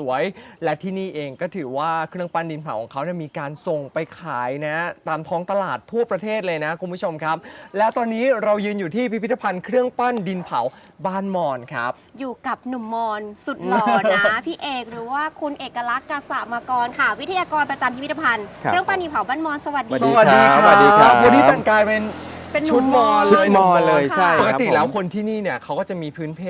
สวย และที่นี่เองก็ถือว่าเครื่องปั้นดินเผาของเขาเนี่ยมีการส่งไปขายนะ ตามท้องตลาดทั่วประเทศเลยนะคุณผู้ชมครับ และตอนนี้เรายืนอยู่ที่พิพิธภัณฑ์เครื่องปั้นดินเผาบ้านมอนครับ อยู่กับหนุ่มมอนสุดหล่อนะ พี่เอกหรือว่าคุณเอกลักษณ์กาสามากรค่ะ วิทยากรประจำพิพิธภัณฑ์ ครับ เครื่องปั้นดินเผาบ้านมอนสวัสดี สวัสดีครับ สวัสดีครับ วันนี้แต่งกายเป็น เป็นหชุนุ่ดมมมออนนเลยชุดมอญเลยค่ะใช่ปกติครับผมแล้วคนที่นี่เนี่ยเขาก็จะมีพื้นเพ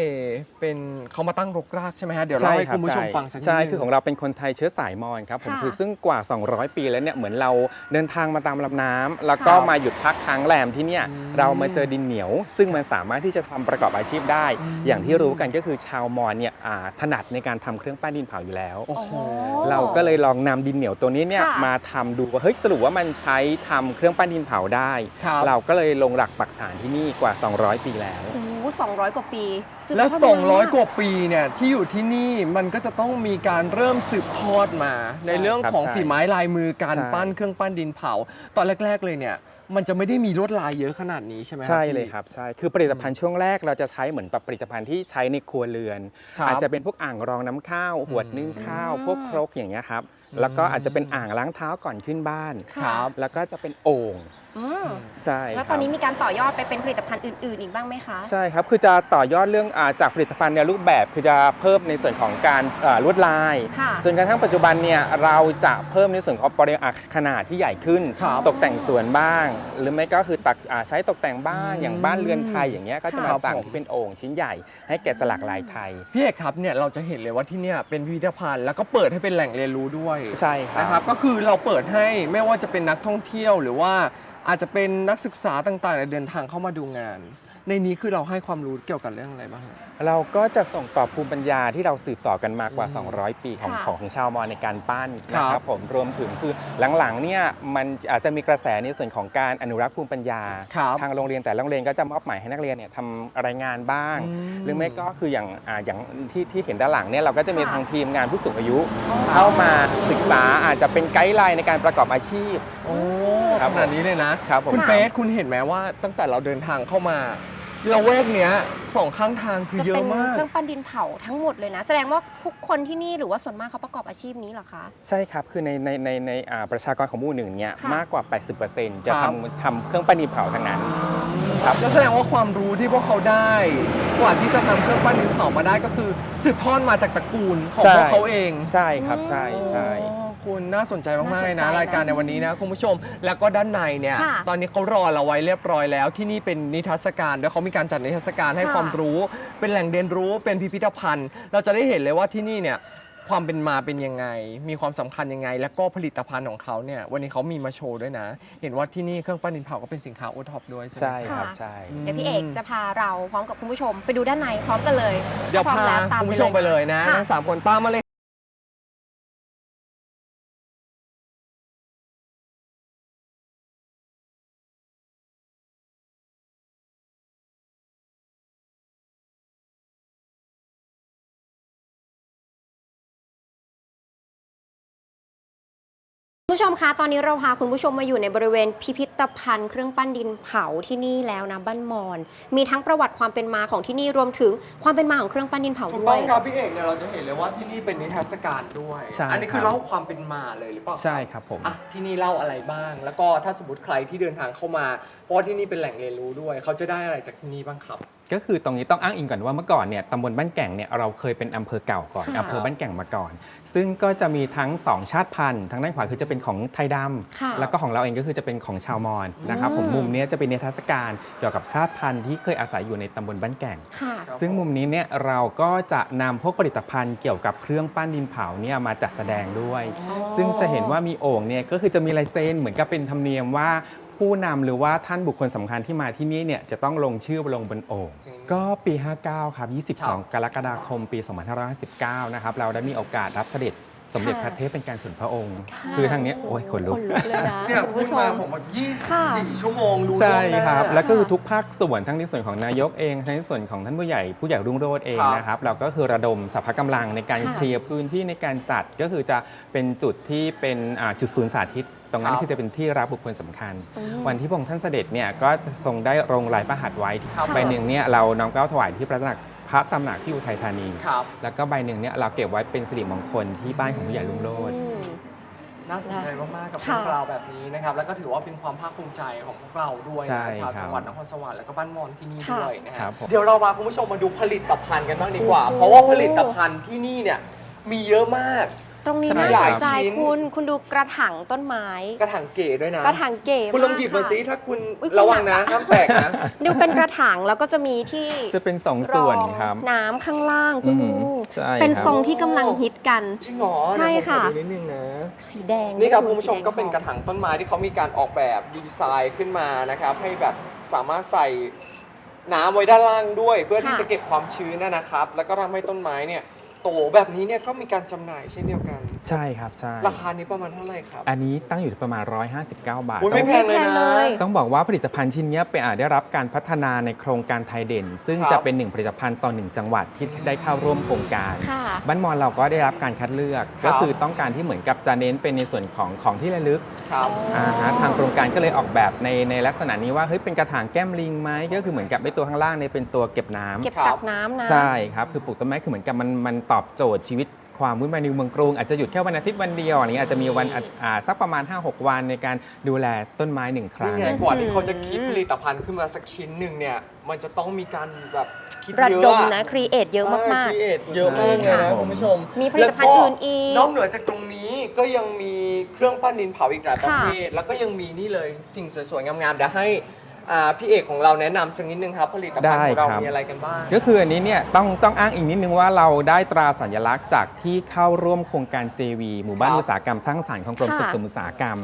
เป็นเขามาตั้งรกรากใช่ไหมฮะเดี๋ยวเล่าให้คุณผู้ชมฟังสักนิดใช่นึงคือของเราเป็นคนไทยเชื้อสายมอญครับผมค่ะคือซึ่งกว่า 200 ปีแล้วเนี่ยเหมือนเราเดินทางมาตามลำน้ำแล้วก็ครับมาหยุดพักค้างแรมที่เนี่ยอืมเรามาเจอดินเหนียว ซึ่งมันสามารถที่จะทำประกอบอาชีพได้อืมอย่างที่รู้กันก็คือชาวมอญเนี่ยอ่าถนัดในการทำเครื่องปั้นดินเผาอยู่แล้ว โอ้โห เราก็เลยลองนำดินเหนียวตัวนี้เนี่ยค่ะ มาทำดูว่าเฮ้ยสรุปว่ามันใช้ทำเครื่องปั้นดินเผาได้ ครับ เราก็เลยลงหลักปักฐานที่นี่กว่า 200 ปีแล้ว โอ้โห200กว่าปีซึ่งและก็เท่านั้น200 กว่าปีเนี่ยที่อยู่ที่นี่มันก็จะต้องมีการเริ่มสืบทอดมา ในเรื่องครับของใช่ฝีไม้ลายมือการใช่ ปั้นเครื่องปั้นดินเผา ตอนแรก ๆเลยเนี่ย มันจะไม่ได้มีลวดลายเยอะขนาดนี้ใช่ไหมใช่พี่ เลยครับใช่คือผลิตภัณฑ์ช่วงแรกเราจะใช้เหมือนผลิตภัณฑ์ที่ใช้ในครัวเรือน ครับอาจจะเป็นพวกอ่างรองน้ำข้าวหวดนึ่งข้าวอืมพวกครกอย่างเงี้ยครับแล้วก็อาจจะเป็นอ่างล้างเท้าก่อนขึ้นบ้าน ครับ แล้วก็จะเป็นโอ่ง อืมใช่แล้วคตอรันบนี้มีการต่อยอดไปเป็นผลิตภัณฑ์อื่น ๆ อีกบ้างไหมคะ ใช่ครับ คือจะต่อยอดเรื่องอาจากผลิตภัณฑ์ในรูปแบบ คือจะเพิ่มในส่วนของการอ่าลวดลาย ค่ะ จนกระทั่งปัจจุบันเนี่ยเราจะเพิ่มในส่วนของปริมาณขนาดที่ใหญ่ขึ้น ครับตกแต่งสวนบ้าง หรือไม่ก็คือตักอ่าใช้ตกแต่งบ้านอืมอย่างบ้านเรือนไทยอย่างเงี้ยก็จะมาครับสั่งผม ที่เป็นโอ่งชิ้นใหญ่ ให้แกะสลักลายไทย พี่เอกครับเนี่ยเราจะเห็นเลยว่าที่เนี่ยเป็นพิพิธภัณฑ์แล้วก็เปิดให้เป็นแหล่งเรียนรู้ด้วยใช่ครันะครับบก็คือเราเปิดให้ไม่ว่าจะเป็นนักท่องเที่ยวหรือว่า อาจจะเป็นนักศึกษาต่างๆเดินทางเข้ามาดูงาน ในนี้คือเราให้ความรู้เกี่ยวกับเรื่องอะไรบ้าง เราก็จะส่งต่อภูมิปัญญาที่เราสืบต่อกันมากว่าอืม200 ปีของค่ะของของชาวมอญในการปั้นครับนะครับผมรวมถึงคือหลังๆเนี่ยมันอาจจะมีกระแสในส่วนของการอนุรักษ์ภูมิปัญญา ครับทางโรงเรียนแต่ละโรงเรียนก็จะมอบหมายให้นักเรียนเนี่ยทำรายงานบ้าง อืมหรือไม่ก็คืออย่างอ่าอย่างที่ที่เห็นด้านหลังเนี่ยเราก็จะมีค่ะทางทีมงานผู้สูงอายุ อ๋อ เข้ามาศึกษาอาจจะเป็นไกด์ไลน์ในการประกอบอาชีพ โอ้ครับขนาดนี้เลยนะครับผม คุณค่ะเฟสคุณเห็นไหมว่าตั้งแต่เราเดินทางเข้ามา ละเวกเนี้ยสองข้างทางคือจะเยเป็อะนมาก เครื่องปั้นดินเผาทั้งหมดเลยนะ แสดงว่าทุกคนที่นี่หรือว่าส่วนมากเขาประกอบอาชีพนี้เหรอคะ ใช่ครับ คือในในในในอ่าประชากรของหมู่หนึ่งเนี่ยค่ะ มากกว่า 80%จะครับ ทำทำเครื่องปั้นดินเผาทั้งนั้น ครับ ก็แสดงว่าความรู้ที่พวกเขาได้ กว่าที่จะทำเครื่องปั้นดินเผามาได้ก็คือสืบทอดมาจากตระกูลของใช่พวกเขาเอง ใช่ครับ ใช่ใช่อ๋อ คุณน่าสนใจมากๆเลยนะ น่าสนใจนะรายการในวันนี้นะคุณผู้ชม แล้วก็ด้านในเนี่ย ค่ะตอนนี้เขารอเราไว้เรียบร้อยแล้ว ที่นี่เป็นนิทรรศการด้วยเขามีการจัดนิทรรศการให้ค่ะ ความรู้ เป็นแหล่งเรียนรู้เป็นพิพิธภัณฑ์ เราจะได้เห็นเลยว่าที่นี่เนี่ยความเป็นมาเป็นยังไง มีความสำคัญยังไง แล้วก็ผลิตภัณฑ์ของเขาเนี่ยวันนี้เขามีมาโชว์ด้วยนะ เห็นว่าที่นี่เครื่องปั้นดินเผาก็เป็นสินค้าโอท็อปด้วยใช่ไหม ใช่ครับค่ะ ใช่ เดี๋ยวพี่เอกจะพาเราพร้อมกับคุณผู้ชม ไปดูด้านในพร้อมกันเลยเดี๋ยวพร้อพามแล้วตามคุณผู้ชมไปเลยนะค่ทั้งสามคนตามมาเลย ผู้ชมคะ ตอนนี้เราพาคุณผู้ชมมาอยู่ในบริเวณพิพิธภัณฑ์เครื่องปั้นดินเผาที่นี่แล้วนะบ้านมอน มีทั้งประวัติความเป็นมาของที่นี่รวมถึงความเป็นมาของเครื่องปั้นดินเผาถูกด้วต้อย งครับพี่เอกเนี่ยเราจะเห็นเลยว่าที่นี่เป็นนิทรรศการด้วย ใช่อันี้คือครับ เล่าความเป็นมาเลยหรือเปล่าใช่ครับผม อะที่นี่เล่าอะไรบ้าง แล้วก็ถ้าสมมติใครที่เดินทางเข้ามาเพ ราะว่าที่นี่เป็นแหล่งเรียนรู้ด้วย เขาจะได้อะไรจากที่นี่บ้างครับ ก็คือตรงนี้ต้องอ้างอิงก่อนว่าเมื่อก่อนเนี่ยตำบลบ้านแก่งเนี่ยเราเคยเป็นอำเภอเก่าก่อนค่ะอำเภอบ้านแก่งมาก่อน ซึ่งก็จะมีทั้งสองชาติพันธุ์ทางด้านขวาคือจะเป็นของไทยดค่ะำแล้วก็ของเราเองก็คือจะเป็นของชาวมอญนะครับอืมผมมุมเนี้ยจะเป็นนิทรรศการเกี่ยวกับชาติพันธุ์ที่เคยอาศัยอยู่ในตำบลบ้านแก่ง ค่ะ ครับ ซึ่งมุมนี้เนี่ยเราก็จะนำพวกผลิตภัณฑ์เกี่ยวกับเครื่องปั้นดินเผาเนี่ยมาจัดแสดงด้วยอ๋อซึ่งจะเห็นว่ามีโอ่งเนี่ยก็คือจะมีลายเซ็นเหมือนกับเป็นธรรมเนียมว่า ผู้นำหรือว่าท่านบุคคลสำคัญที่มาที่นี่เนี่ยจะต้องลงชื่อลงบนโอ่งจริง ก็ปี 59ครับครับ 22 กรกฎาคมปี 2559 นะครับ เราได้มีโอกาสรับเสด็จสมเด็จพระเทพเป็นการส่วนพระองค์ค่ะคือทางเนี้ยโอ้ยขนลุคกนลุกเลยนะเนี่ยคุณพูดผู้ชมามผมว่าค่ะ 24 ชั่วโมงรู้ใช่ล่วงหน้า ครับ แล้วก็คือทุกภาคส่วนทั้งในส่วนของนายกเองทั้งในส่วนของท่านผู้ใหญ่ผู้ใหญ่รุ่งโรจน์เองครับ นะครับ เราก็คือระดมสรรพกำลังในการค่ะเคลียร์พื้นที่ในการจัดก็คือจะเป็นจุดที่เป็นอ่าจุดศูนย์สาธิต ตรงนั้ครันบคือจะเป็นที่รับบุคคลสำคัญอืมวันที่พระองค์ท่านเสด็จเนี่ยก็จะทรงได้ลงลายพระหัตถ์ไว้ครับใบหนึ่งเนี่ยเราน้อมเกล้าถวายที่พระตำหนักพระตำหนักที่อุทัยธานีครับแล้วก็ใบหนึ่งเนี่ยเราเก็บไว้เป็นสิริมงคลที่บ้านของผู้ใหญ่ลุงโลดอืมน่าสนใจมากๆกับค่ะเรื่องราวแบบนี้นะครับ แล้วก็ถือว่าเป็นความภาคภูมิใจของพวกเราด้วยใช่นะชาวครับจังหวัดนครสวรรค์แล้วก็บ้านมอนที่นี่ค่ะด้วยนะคครัรับบผมเดี๋ยวเรามาคุณผู้ชมมาดูผลิตภัณฑ์กันบ้างดีกว่าโอ้โหเพราะว่าผลิตภัณฑ์ที่นี่เนี่ยมีเยอะมาก ตรงนี้ใช่น่าหสลายนใจชิ้น คุณคุณดูกระถางต้นไม้ กระถางเก๋ด้วยนะกระถางเก๋คุณลองกหยิบมาค่ะ ซิถ้าคุณอุ๊ยระวังนะห้ามแตกนะ ดูเป็นกระถางแล้วก็จะมีที่จะเป็นสองส่วนรองครับน้ำข้างล่างคุณอืดูมใช่เป็นครับ ทรงที่กำลังฮิตกัน จริงเหรอใช่ค่ะ เดี๋ยวผมขอดูนิดนึงนะ สีแดงนี่ครับดูคุณผู้ชมสีแดงก็เป็นกระถางต้นไม้ที่เขามีการออกแบบดีไซน์ขึ้นมานะครับ ให้แบบสามารถใส่น้ำไว้ด้านล่างด้วย เพื่อที่จะเก็บความชื้นนะนะครับ แล้วก็ทำให้ต้นไม้เนี่ย โตแบบนี้เนี่ยก็มีการจำหน่ายเช่นเดียวกัน ใช่ครับใช่ราคานี้ประมาณเท่าไหร่ครับ อันนี้ตั้งอยู่ที่ประมาณ 159 บาทอุ๊ยต้ไม่องแพงเลยไม่แพงนะเลยต้องบอกว่าผลิตภัณฑ์ชิ้นเนี้ยเป็นอาจได้รับการพัฒนาในโครงการไทยเด่น ซึ่งครับ จะเป็นหนึ่งผลิตภัณฑ์ต่อหนึ่งจังหวัดที่ได้เข้าร่วมโครงการ ค่ะ บ้านมอญเราก็ได้รับการคัดเลือก ครับ ก็คือต้องการที่เหมือนกับจะเน้นเป็นในส่วนของของที่ระลึกครับอ่าฮะทางโครงการก็เลยออกแบบในในลักษณะนี้ว่าเฮ้ยเป็นกระถางแก้มลิงไหมก็คือเหมือนกับไอ้ตัวข้างล่างเนี่ยเป็นตัวเก็บน้ำ เก็บครับกักน้ำนะ ใช่ครับ คือปลูกต้นไม้คือเหมือนกับมันมันตอบโจทย์ชีวิตความวุ่นวายในเมืองกรุงอาจจะหยุดแค่วันอาทิตย์วันเดียวอะไรเงี้ยอาจจะมีวันอะอ่าสักประมาณ 5-6 วันในการดูแลต้นไม้หนึ่งครั้นี่งไงกว่าที่เขาจะคิดผลิตภัณฑ์ขึ้นมาสักชิ้นหนึ่งเนี่ย มันจะต้องมีการแบบคิดระเยอะดมอนะ ครีเอทเยอะมากครีเอทเยอะมากเลยค่ะนะคุณผู้ชมมีผลิตภัณฑ์อื่นอีกแล้วนอกเหนือจากตรงนี้ก็ยังมีเครื่องปั้นดินเผาอีกหลายประค่ะเภท แล้วก็ยังมีนี่เลยสิ่งสวยๆงามๆเดี๋ยวให้ อ่าพี่เอกของเราแนะนำสักนิดนึงครับผลิตภัณฑ์ของเราได้ครับ มีอะไรกันบ้าง ก็คืออันนี้เนี่ยต้องต้องอ้างอีกนิดนึงว่าเราได้ตราสัญลักษณ์จากที่เข้าร่วมโครงการเซวีหมู่บ้านครับอุตสาหกรรมสร้างสรรค์ของกรมค่ะ ส่งเสริมอุตสาหกรรม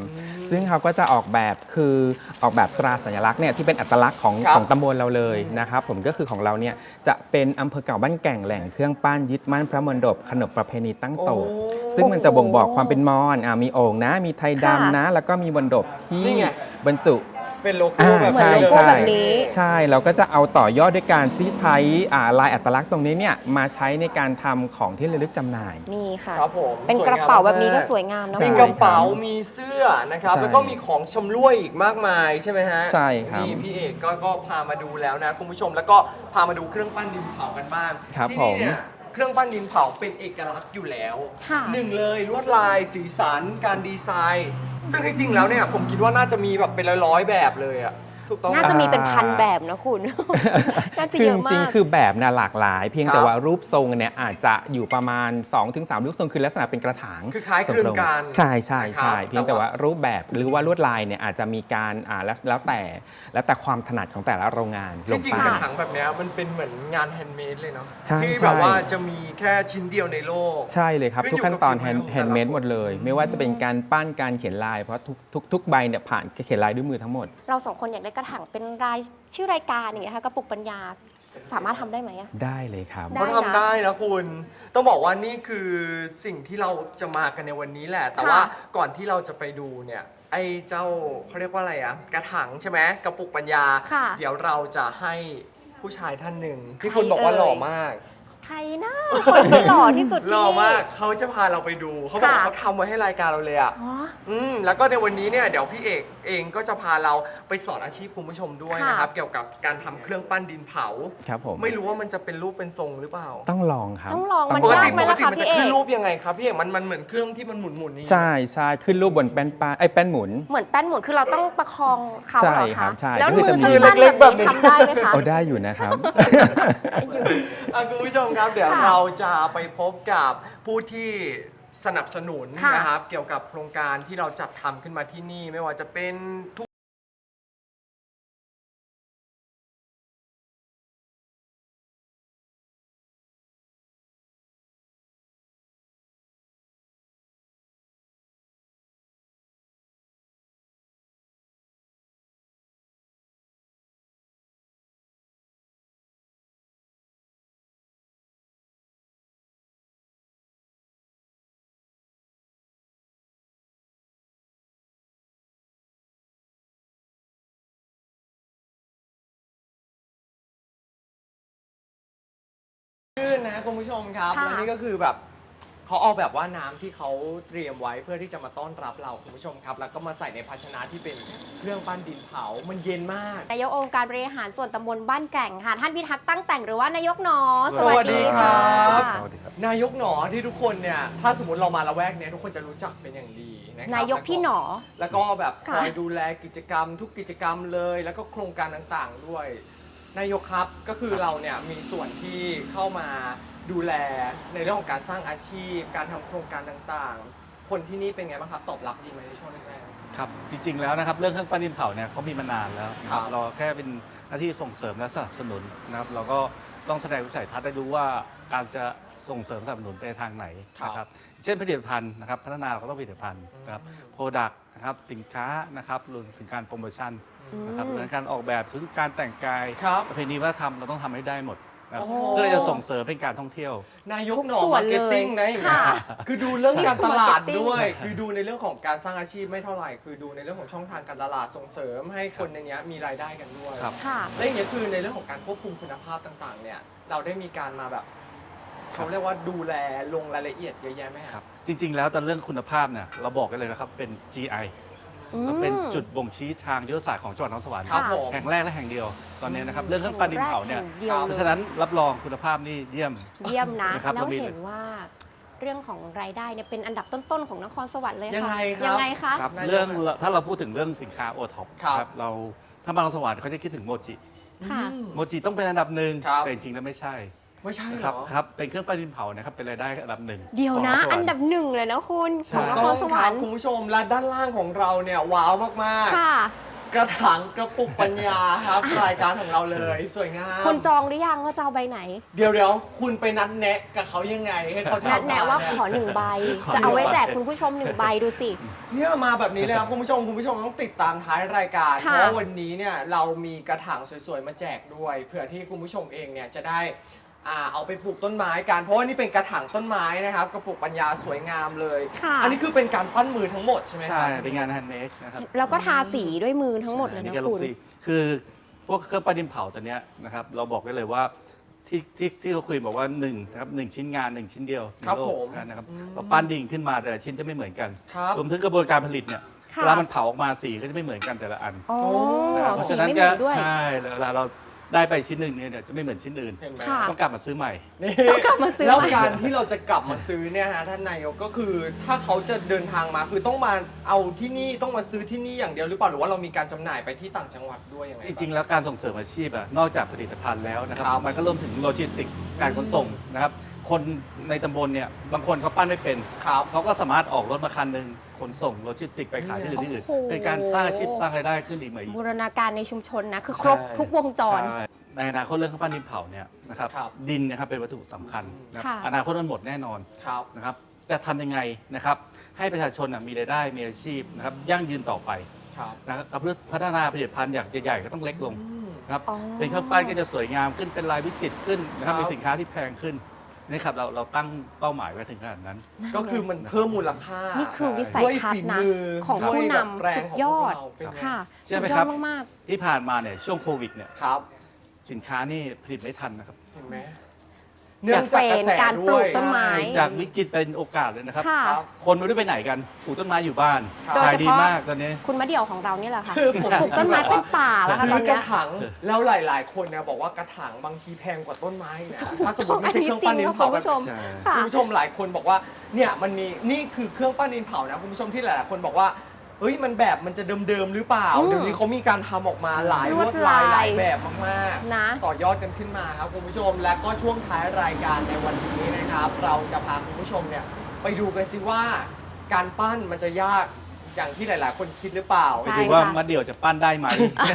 ซึ่งเขาก็จะออกแบบคือออกแบบตราสัญลักษณ์เนี่ยที่เป็นอัตลักษณ์ของครับ ของตำบลเราเลยนะครับผมก็คือของเราเนี่ยจะเป็นอำเภอเก่าบ้านแก่งแหล่งเครื่องปั้นยึดมั่นพระมณฑปขนบประเพณีตั้งโตโอ้ซึ่งมันจะบ่งบอกความเป็นมอญอะมีโอ่งนะ มีไทยค่ะดำนะ แล้วก็มีบนดบที่นี่ไง บรรจุ เป็นโลโก้อ่าแบบเหมือนใช่โลโก้ใช่แบบนี้ ใช่เราก็จะเอาต่อยอดด้วยการที่ใช้อ่าลายอัตลักษณ์ตรงนี้เนี่ยมาใช้ในการทำของที่ระลึกจำหน่าย นี่ค่ะ ครับผมเป็นสวยกงามระเป๋าแบบนี้ก็มากสวยงามเนาะใช่มีกระเป๋ามีเสื้อนะครับ ใช่แล้วก็มีของชำร่วยอีกมากมายใช่ไหมฮะใช่ครับนี่พี่เอกก็ก็พามาดูแล้วนะคุณผู้ชมแล้วก็พามาดูเครื่องปั้นดินเผากันบ้างครับที่ผนี่มเนี่ยเครื่องปั้นดินเผาเป็นเอกลักษณ์อยู่แล้วค่ะ หนึ่งเลยลวดลายสีสันการดีไซน์ ซึ่งที่จริงแล้วเนี่ยผมคิดว่าน่าจะมีแบบเป็นร้อยๆแบบเลยอะ ถูกต้องไหมน่าจะมีเป็นพันแบบนะคุณ น่าจะคือเยจอะมาริงกๆคือแบบน่ะหลากหลาย เพียงครับแต่ว่ารูปทรงเนี่ยอาจจะอยู่ประมาณ 2-3 รูปทรงคือลักษณะเป็นกระถางคือคล้ายคลึงกันใช่ใช่นะครับใช่เพียงแต่แต่ว่าว่ารูปแบบหรือว่าลวดลายเนี่ยอาจจะมีการอ่าแล้วแล้วแต่แล้วแต่ความถนัดของแต่ละโรงงานลที่งจริงไป กระถางแบบเนี้ยมันเป็นเหมือนงานแฮนด์เมดเลยเนาะใช่ที่ใช่แบบว่าจะมีแค่ชิ้นเดียวในโลก ใช่เลยครับ ขึ้นทุกขั้นตอนอยู่กับฝีมือของแฮนด์เมดแต่ละคน หมดเลย ไม่ว่าจะเป็นการปั้นการเขียนลายเพราะทุกทุกทุกใบเนี่ยผ่านเขียนลายด้วยมือทั้งหมด เราสองคนอยากได้กระถางเป็นรายชื่อรายการอย่างเงี้ยค่ะกระปุกปัญญาสามารถทำได้ไหมอะ ได้เลยครับ ได้ เขาทำได้นะคุณ ต้องบอกว่านี่คือสิ่งที่เราจะมากันในวันนี้แหละ แต่ค่ะ ว่าก่อนที่เราจะไปดูเนี่ย ไอ้เจ้าเขาเรียกว่าอะไรอะกระถางใช่ไหมกระปุกปัญญา ค่ะเดี๋ยวเราจะให้ผู้ชายท่านหนึ่งที่ใครคุณบอกว่าเอ่ย หล่อมาก ใครนะคนที่หล่อที่สุดหที่ล่อนี่มากเขาจะพาเราไปดู เขาบอกว่าค่ะเขาทำไว้ให้รายการเราเลยอะอ๋อ อืมแล้วก็ในวันนี้เนี่ยเดี๋ยวพี่เอกเองก็จะพาเราไปสอนอาชีพคุณผู้ชมด้วยค่ะ นะครับ เกี่ยวกับการทำเครื่องปั้นดินเผา ครับผมไม่รู้ว่ามันจะเป็นรูปเป็นทรงหรือเปล่า ต้องลองครับต้องลองมันปกยาติกไหมปกล่ะติคะมันพี่จะเอขึ้นกรูปยังไงครับพี่เอกมันมันเหมือนเครื่องที่มันหมุนหมุนๆนี่ใช่ใช่ขึ้นรูปบนแป้นป้าไอ้ยแป้นหมุน เหมือนแป้นหมุนคือเราต้องประคองเขาใช่เหรอครัคะบใช่แล้วก็คือมือจะมี สั้นๆเล็กๆแบแบบบนี้นี้ทำได้ไหมคะ เอาได้อยู่นะครับอยู่อะคุณผู้ชมครับเดี๋ยวค่ะเราจะไปพบกับผู้ที่สนับสนุนค่ะนะครับเกี่ยวกับโครงการที่เราจัดทำขึ้นมาที่นี่ไม่ว่าจะเป็นทุก ชื่นนะคุณผู้ชมครับค่ะ และนี่ก็คือแบบเขาเอาแบบว่าน้ำที่เขาเตรียมไว้เพื่อที่จะมาต้อนรับเราคุณผู้ชมครับ แล้วก็มาใส่ในภาชนะที่เป็นเครื่องปั้นดินเผา มันเย็นมาก นายกองค์การบริหารส่วนตำบลบ้านแก่งค่ะ ท่านพิทักษ์ตั้งแต่งหรือว่านายกหนอสวัสดีครับะนายกหนอที่ทุกคนเนี่ย ถ้าสมมติเรามาละแวกเนี้ยทุกคนจะรู้จักเป็นอย่างดีนะครับนายกพี่หนอ แล้วก็แบบคค่ะ อยดูแลกิจกรรมทุกกิจกรรมเลย แล้วก็โครงการต่างๆด้วย นายกครับก็คือเราเนี่ยมีส่วนที่เข้ามาดูแลในเรื่องของการสร้างอาชีพ การทำโครงการต่างๆ คนที่นี่เป็นไงบ้างครับตอบรับดีไหมในช่วงแรก ครับจริงๆแล้วนะครับเรื่องเครื่องปั้นดินเผาเนี่ยเขามีมานานแล้วนะคครัรับบเราแค่เป็นหน้าที่ส่งเสริมและสนับสนุนนะครับเราก็ต้องแสดงวิสัยทัศน์ได้รู้ว่าการจะส่งเสริมสนับสนุนไปทางไหนนะครับเช่นผลิตภัณฑ์นะครับพัฒนาเราก็ต้องผลิตภัณฑ์นะครับโปรดักต์ นะครับสินค้านะครับรวมถึงการโปรโมชั่นนะครับอืมเรื่องการออกแบบถึงการแต่งกายครับประเพณีวัฒนธรรมเราต้องทำให้ได้หมดนะครับโอ้โห เพื่อจะส่งเสริมเป็นการท่องเที่ยว นายกทุกหนอส่วนมาร์เก็ตติ้งเลยนะอย่างเงี้ยค่ะคือดูเรื่องการตลาด marketing ด้วย คือดูในเรื่องของการสร้างอาชีพไม่เท่าไหร่ คือดูในเรื่องของช่องทางการตลาดส่งเสริมให้คนในเนี้ยมีรายได้กันด้วยครับ ค่ะ และอย่างเงี้ยคือในเรื่องของการควบคุมคุณภาพต่างๆเนี่ยเราได้มีการมาแบบ เขาเรียกว่าดูแลลงรายละเอียดเยอะแยะไหมครับ จริง ๆ แล้วแต่เรื่องคุณภาพเนี่ยเราบอกกันเลยนะครับเป็น GI อืม แล้วเป็นจุดบ่งชี้ทางยุทธศาสตร์ของจังหวัดนครสวรรค์ครับผม แห่งแรกและแห่งเดียวตอนนี้นะครับเรื่องเครื่องปั้นดินเผาเนี่ยแห่งเดียวครับเพเลราะยฉะนั้นรับรองคุณภาพนี่เยี่ยม เยี่ยมนะ นะครับแล้วเรามีเห็นว่าเรื่องของรายได้เนี่ยเป็นอันดับต้นๆของนครสวรรค์เลยค่ะ ยังไงครับ ยังไงคะ ครับนายกเรื่องครับถ้าเราพูดถึงเรื่องสินค้าโอท็อปครับ เราถ้ามานครสวรรค์เขาจะคิดถึงโมจิ ค่ะ อืม โมจิต้องเป็นอันดับหนึ่งครับแต่จริงๆแล้วไม่ใช่ ไม่ใช่นะเหครรับอครับเป็นเครื่องปั้นดินเผานะครับเป็นรายได้อันดับหนึ่งเดี๋ยวนะขงครสวรรค์ อันดับหนึ่งเลยนะคุณ ใช่ ของนคต้รองสควรัรบรค์คุณผู้ชมและด้านล่างของเราเนี่ยว้าวมากค่ะ ๆ กระถางกระปุกปัญญาครับรายการของเราเลยสวยงาม คุณจองหรือยังว่าจะเอาใบไหน เดี๋ยวเดี๋ยวคุณไปนัดแนะกับเขายังไงให้เขานัดทำแนะว่าเยขอหนึ่งใบ ขอจะเอาไว้หนึ่งใบแจกคุณผู้ชมหนึ่งใบดูสิ เนี่ยมาแบบนี้เลยครับคุณผู้ชมคุณผู้ชมต้องติดตามท้ายรายการค่ะเพราะวันนี้เนี่ยเรามีกระถางสวยๆมาแจกด้วยเผื่อที่คุณผู้ชมเองเนี่ยจะได้ อ่าเอาไปปลูกต้นไม้กันเพราะว่านี่เป็นกระถางต้นไม้นะครับกระปุกปัญญาสวยงามเลย ค่ะ อันนี้คือเป็นการปั้นมือทั้งหมดใช่ไหมคใช่รับ เป็นงานแฮนด์เมดนะครับแล้วก็ทาสีด้วยมือทั้งหมดเลยอันะก็ลคุงณสีคือพวกเครื่องปั้นดินเผาตัวเนี้ยนะครับเราบอกได้เลยว่าที่ที่ที่เราคุยบอกว่าหนึ่งนะครับหนึ่งชิ้นงานหนึ่งชิ้นเดียวในครับโลกผมนะครับเราปั้นดิ่งขึ้นมาแต่ละชิ้นจะไม่เหมือนกัน ครับ รวมถึงกระบวนการผลิตเนี่ยค่ะ เวลามันเผาออกมาสีก็จะไม่เหมือนกันแต่ละอัน อ๋อ นะครับเพราะสีฉะนั้นไม่เหก็มือนด้วย ใช่เวลาเรา ได้ไปชิ้นหนึ่งเนี่ยเดี๋ยวจะไม่เหมือนชิ้นอื่น เห็นไหมค่ะ ต้องกลับมาซื้อใหม่ นี่ต้องกลับมาซื้อแล้วใหม่ การที่เราจะกลับมาซื้อเนี่ยฮะท่านนายกก็คือถ้าเขาจะเดินทางมาคือต้องมาเอาที่นี่ต้องมาซื้อที่นี่อย่างเดียวหรือเปล่าหรือว่าเรามีการจำหน่ายไปที่ต่างจังหวัดด้วยยังไงจริงๆ แล้วการส่งเสริมอาชีพอะนอกจากผลิตภัณฑ์แล้วนะครับ ครับมันก็รวมถึงโลจิสติกส์การขนส่งนะครับ คนในตำบลเนี่ยบางคนเขาปั้นไม่เป็นครับ เขาก็สามารถออกรถมาคันหนึ่ง ขนส่งโลจิสติกส์ไปขายที่อื่นที่อื่นโอ้โห เป็นการสร้างอาชีพสร้างรายได้ขึ้นอีกไหมบูรณาการในชุมชนนะ คือครบใช่ทุกวงจร ใช่ในอนาคตเรื่องข้าวปั้นดินเผาเนี่ยนะครับครับ ดินนะครับเป็นวัตถุสำคัญนะครับค่ะ อนาคตมันหมดแน่นอนครับ นะครับจะทำยังไงนะครับให้ประชาชนอะมีรายได้มีอาชีพนะครับยั่งยืนต่อไปครับนะครับเพื่อพัฒนาผลิตภัณฑ์อย่างใหญ่ๆก็ต้องเล็กลงนะครับอ๋อ เป็นข้าวปั้นก็จะสวยงามขึ้นเป็นลายวิจิตรขึ้นนะครับครับ มีสินค้าที่แพงขึ้น นี่ครับเราเราตั้งเป้าหมายไว้ถึงขนาดนั้น ก็คือมันเพิ่มมูลค่านี่คือวิสัยทัศน์นะด้วยฝีมือของด้วยผู้แบบแรนำงสุดของยอดพวกเราเป็นไงค่ะใช่สุดไหมยครัอบดมากที่ผ่านมาเนี่ยช่วงโควิดเนี่ยครับ สินค้านี่ผลิตไม่ทันนะครับเห็นไหม เนื่องจากกระแสการปลูด้วยกต้นไม้ จากวิกฤตเป็นโอกาสเลยนะครับ ค่ะ ครับ คนไม่รู้ไปไหนกันปลูกต้นไม้อยู่บ้านครับโดยขายเฉดีพาะ มากตอนนี้ คุณมะเดี่ยวของเรานี่แหละค่ะคือผม ปลูกต้นไม้เป็นป่าแล้วค่ะซื้ตออนกเนี้ระย ถางแล้วหลาย ๆ คนเนี่ยบอกว่ากระถางบางทีแพงกว่าต้นไม้นะถ้าสมมติไม่ใช่เครื่องปั้นดินเผาอันนี้จริงค่ะคุณผู้ชมใช่ ค่ะ คุณผู้ชมหลายคนบอกว่าเนี่ยมันมีนี่คือเครื่องปั้นดินเผานะคุณผู้ชมที่หลายๆคนบอกว่า เฮ้ยมันแบบมันจะเดิมๆหรือเปล่า อืมเดี๋ยวนี้เขามีการทำออกมาหลายลลววดดลายลายหลายแบบมากนะๆต่อยอดกันขึ้นมาครับคุณผู้ชม และก็ช่วงท้ายรายการในวันนี้นะครับ เราจะพาคุณผู้ชมเนี่ยไปดูกันสิว่า การปั้นมันจะยาก อย่างที่หลาย ๆ คนคิดหรือเปล่า ใช่ถือว่าค่ะมาเดี่ยวจะปั้นได้ไหม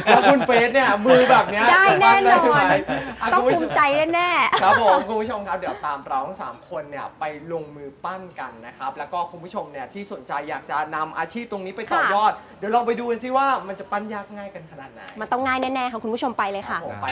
แล้วคุณเฟสเนี่ยมือแบบเนี้ยได้แน่นอนปั้ได้ไหมะต้องคุณภูผู้ชมิใจแน่ครับผมคุณผู้ชมครับเดี๋ยวตามเราทั้งสามคนเนี่ยไปลงมือปั้นกันนะครับ แล้วก็คุณผู้ชมเนี่ยที่สนใจอยากจะนำอาชีพตรงนี้ไปต่อยอด เดี๋ยวลองไปดูกันซิว่ามันจะปั้นยากง่ายกันขนาดไหนๆมันต้องง่ายแน่ๆค่ะคุณผู้ชมไปเลยค่ะ ผมไป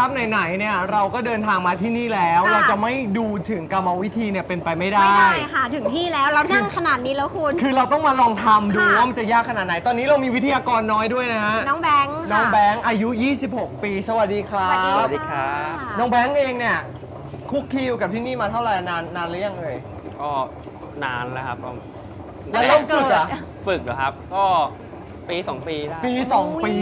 ครับไหนๆเนี่ยเราก็เดินทางมาที่นี่แล้ว ค่ะ เราจะไม่ดูถึงกรรมวิธีเนี่ยเป็นไปไม่ได้ ไม่ได้ค่ะ ถึงที่แล้วเรานั่งขนาดนี้แล้วคุณ คือเราต้องมาลองทำดูค่ะ ว่ามันจะยากขนาดไหน ตอนนี้เรามีวิทยากรน้อยด้วยนะฮะน้องแบงค์ค่ะน้องแบงค์อายุ 26 ปี สวัสดีครัสวัสดีบค่ะสวัสดีครับน้องแบงค์เองเนี่ยคุกคีอยู่กับที่นี่มาเท่าไหร่นานนานหรือยังเอ่ยก็นานแล้วครับแล้วเริ่มฝึกอะฝึกเหรอครับ ก็ปีสองปีได้ ปี 2 ปี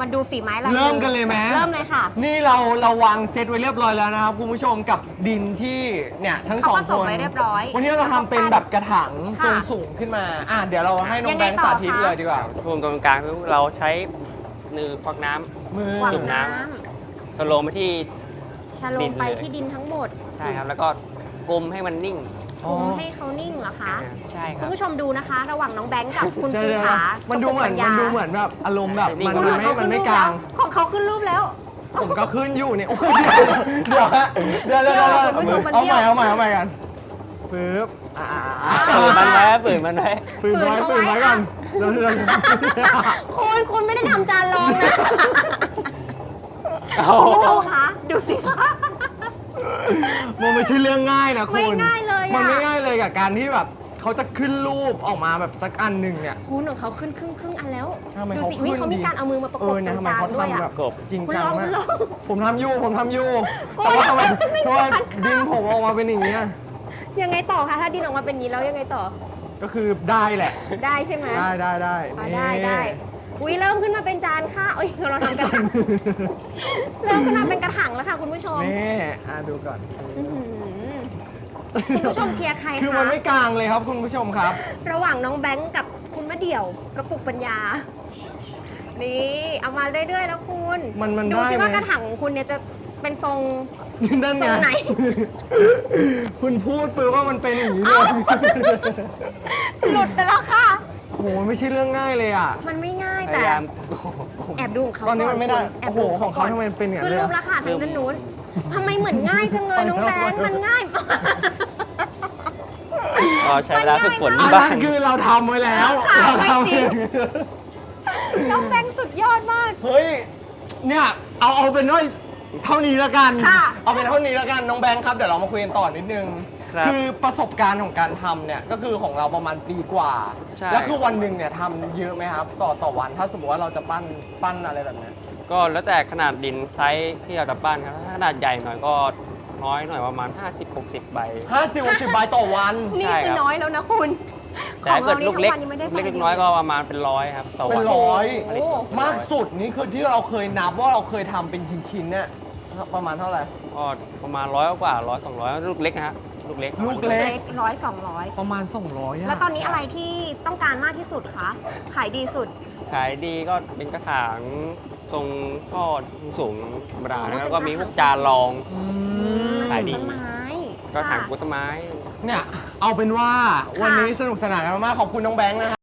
มาดูฝีไม้ลายเริ่มกันเลยไหม เริ่มเลยค่ะ นี่เราเราวางเซตไว้เรียบร้อยแล้วนะครับคุณผู้ชมกับดินที่เนี่ยทั้งสองเขาผสคมนไว้เรียบร้อยวันนี้เราทำเป็นแบบกระถางทรงค่ะสูงขึ้นมาอะเดี๋ยวเราให้น้อยังงแบไงงค์ต่อสาธิตคะ เลยดีกว่า ช่วงตรงกลางคือเราใช้นือควักน้ำ มือ หวังจุ่มน้ น้สโลว์มาที่ำชะโลดิมนไปเลยที่ดินทั้งหมด ใช่ครับ แล้วก็กลมให้มันนิ่งอ๋อ คุมให้เขานิ่งเหรอคะ ใช่คคุรัณบ ผู้ชมดูนะคะ ระหว่างน้องแบงค์กับคุณเดี๋ยวภูเดี๋ยวผามันดูเหมือนกับมันคุณดูปัญญาเหมือนแบบอารมณ์แบบนิ่มันงมันไม่เขามันขึ้นไม่รูปกแล้ลาวงของเขาขึ้นรูปแล้ว ผมก็ขึ้นอยู่เนี่ยโอ้ยเดี๋ยวฮะเดี๋ยวเดี๋ยวเดี๋ยวคุณผู้ชมมันเอาเบี้ใหยว ม่เอาใหม่เอาใหม่กันปึ๊บอ่าฝืนมันไว้ฝืนมันไว้ปืนไว้ฝืปืนนเอาไว้ไว้กันเดี๋ยวเดี๋ยวคุณคุณไม่ได้ทำจานรองนะเอาคุณผู้ชมคะ ดูสิคะ มันไม่ใช่เรื่องง่ายนะคุณ ไม่ง่ายเลยอะ มันไม่ง่ายเลยกับการที่แบบเขาจะขึ้นรูปออกมาแบบสักอันหนึ่งเนี่ยคุณของเขาขึ้นครึ่งครึ่งอันแล้วทำไมดูเขาสิขึ้นอุ๊ยเขามีดี การเอามือมาประเอกบอตนะรงทำไมกลางเขาด้วยทำแบอะบกบจริงคุณจังลองมาคุณกลองผมทำอยู่ผมทำอยู่โกแต่ยว่าทำไมไม่เพมีราะว่าฟันข้าวดินผมออกมาเป็นอย่างนี้ยยังไงต่อคะถ้าดินออกมาเป็นอย่างนี้แล้วยังไงต่อก็คือได้แหละ ได้ใช่ไหมได้ได้ได้อะนี่ได้ได้ อุ้ยเริ่มขึ้นมาเป็นจานค่ะเอ้ยเราทำกระถางเริ่มขึ้นมาเป็นกระถางแล้วค่ะคุณผู้ชมนี่อะดูก่อนอื้อหือคุณผู้ชมเชียร์ใครคือคะมันไม่กลางเลยครับคุณผู้ชมครับ ระหว่างน้องแบงค์กับคุณมะเดี่ยวกระปุกปัญญา นี่เอามาเรื่อยๆแล้วคุณมันมันดูได้สิไหม ว่ากระถางของคุณเนี่ยจะเป็นทรง นั่นไงตรงไหน คุณพูดปือว่ามันเป็นอย่างนี้เลย หลุดไปแล้วค่ะ โหไม่ใช่เรื่องง่ายเลยอะมันไม่ง่ายพแต่ ยายาม แอบดูของเขาตอนนี้มันไม่ได้แอบโอ้โหดูของเขาทำไมมันเป็นอย่างนั้นขึ้นเลยรูอะปแล้วค่ะทางด้านนู้นทำไมเหมือนง่ายจังเลยน้องแบงค์มันง่ายมากก็ใช้เวลาฝึกฝนอันบ้านั้ง นคือเราทำไว้แล้วค่ะเราไม่ทำจริง น้องแบงค์สุดยอดมาก เฮ้ยเนี่ยเอาเอาเป็นว่าเท่านี้แล้วกัน ค่ะ เอาเป็นเท่านี้แล้วกันน้องแบงค์ครับเดี๋ยวเรามาคุยกันต่อนิดนึง ครับคือประสบการณ์ของการทำเนี่ยก็คือของเราประมาณปีกว่า ใช่ แล้วคือวันหนึ่งเนี่ยทำเยอะไหมครับ ต่อต่อวันถ้าสมมติว่าเราจะปั้นปั้นอะไรแบบเนี้ยก็แล้วแต่ขนาดดินไซส์ที่เราจะปั้นครับถ้าขนาดใหญ่หน่อยก็น้อยหน่อยประมาณ 50-60 ใบ ห้าสิบหกสิบใบต่อวัน นี่ใช่คือครับน้อยแล้วนะคุณแต่ถ้าเกิดของลูรกนี่เล็กทั้งวันยังไม่ได้ลูกเล็กไปลูกน้อยก็ประมาณเป็นร้อยครับต่อเป็วันนร้อยผลิตมากสุดนี่คือที่เราเคยนับว่าเราเคยทำเป็นชิ้นๆเนี่ยประมาณเท่าไหร่ ก็ประมาณร้อยกว่าร้อยสองร้อยลูกเล็กนะฮะ ลูกเล็กลูกเล็ เล็กกร้อยสองร้อยประมาณ 200ะแล้วตอนนี้อะไรที่ต้องการมากที่สุดคะขายดีสุด ขายดีก็เป็นกระถางทรงทอดสูงธรรมดาแล้วก็มีพวกจานรอง อืมขายดี ต้นไม้ก็ถางค่ะ กุต้นไม้ เนี่ย เอาเป็นว่าวันนี้สนุกสนานกันมากๆขอบคุณน้องแบงค์นะฮะ